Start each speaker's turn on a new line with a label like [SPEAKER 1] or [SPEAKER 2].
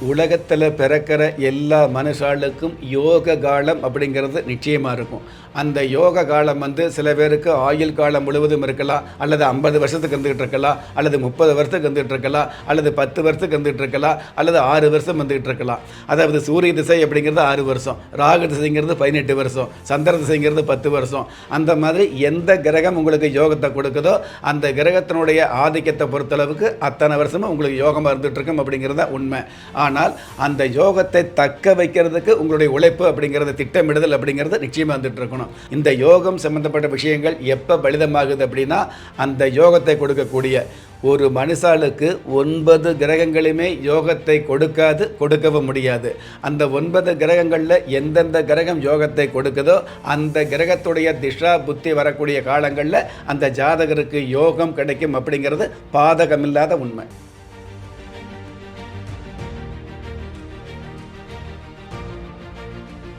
[SPEAKER 1] உலகத்தில் பிறக்கிற எல்லா மனுஷாளுக்கும் யோக காலம் அப்படிங்கிறது நிச்சயமாக இருக்கும். அந்த யோக காலம் வந்து சில பேருக்கு ஆயுள் காலம் முழுவதும் இருக்கலாம் அல்லது ஐம்பது வருஷத்துக்கு வந்துகிட்டு இருக்கலாம் அல்லது முப்பது வருஷத்துக்கு வந்துகிட்டு இருக்கலாம் அல்லது பத்து வருஷத்துக்கு வந்துகிட்டு இருக்கலாம் அல்லது ஆறு வருஷம் வந்துகிட்டு இருக்கலாம். அதாவது சூரிய திசை அப்படிங்கிறது ஆறு வருஷம் ராகு திசைங்கிறது பதினெட்டு வருஷம் சந்திர திசைங்கிறது பத்து வருஷம். அந்த மாதிரி எந்த கிரகம் உங்களுக்கு யோகத்தை கொடுக்குதோ அந்த கிரகத்தினுடைய ஆதிக்கத்தை பொறுத்தளவுக்கு அத்தனை வருஷமும் உங்களுக்கு யோகமாக இருந்துகிட்டு இருக்கும் அப்படிங்கிறது தான் உண்மை. ஆனால் அந்த யோகத்தை தக்க வைக்கிறதுக்கு உங்களுடைய உழைப்பு அப்படிங்கிறது திட்டமிடுதல் அப்படிங்கிறது நிச்சயமாக வந்துட்டு இருக்கணும். இந்த யோகம் சம்பந்தப்பட்ட விஷயங்கள் எப்போ பலிதமாகுது அப்படின்னா அந்த யோகத்தை கொடுக்கக்கூடிய ஒரு மனுஷாளுக்கு ஒன்பது கிரகங்களுமே யோகத்தை கொடுக்காது கொடுக்கவும் முடியாது. அந்த ஒன்பது கிரகங்களில் எந்தெந்த கிரகம் யோகத்தை கொடுக்குதோ அந்த கிரகத்துடைய திஷா புத்தி வரக்கூடிய காலங்களில் அந்த ஜாதகருக்கு யோகம் கிடைக்கும் அப்படிங்கிறது பாதகமில்லாத உண்மை.